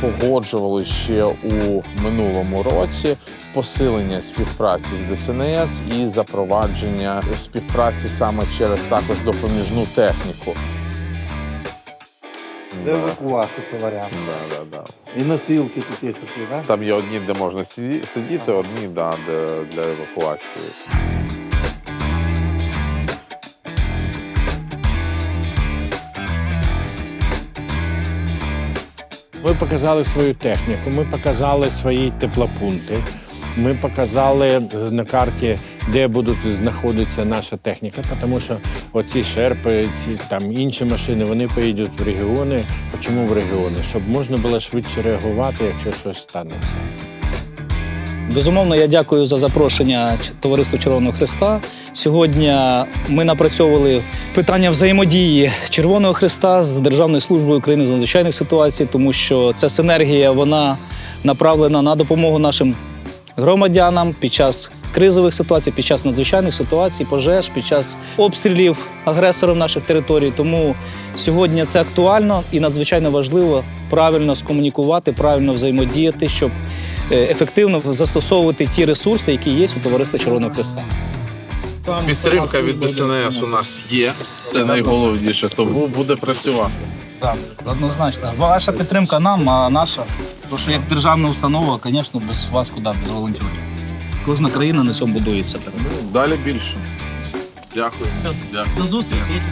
погоджували ще у минулому році посилення співпраці з ДСНС і запровадження співпраці саме через також допоміжну техніку. Для Да, евакуації це варіант. да, да, да. І носилки тут є такі, да? Там є одні, де можна сидіти, одні да, де для евакуації. Ми показали свою техніку, ми показали свої теплопункти. Ми показали е, на карті, де будуть знаходитися наша техніка, тому що оці шерпи, ці там інші машини, вони поїдуть в регіони. Чому в регіони? Щоб можна було швидше реагувати, якщо щось станеться. Безумовно, я дякую за запрошення Товариства Червоного Христа. Сьогодні ми напрацьовували питання взаємодії Червоного Христа з Державною службою України з надзвичайних ситуацій, тому що ця синергія вона направлена на допомогу нашим громадянам під час кризових ситуацій, під час надзвичайних ситуацій, пожеж, під час обстрілів агресором наших територій. Тому сьогодні це актуально і надзвичайно важливо правильно скомунікувати, правильно взаємодіяти, щоб ефективно застосовувати ті ресурси, які є у товариства Червоного Христа. Підтримка від ДСНС у нас є. Це найголовніше, тому буде працювати. Так, однозначно. Ваша підтримка нам, а наша. Тому що як державна установа, звісно, без вас куди, без волонтерів. Кожна країна на цьому будується. Далі більше. Дякую. Дякую. До зустрічі.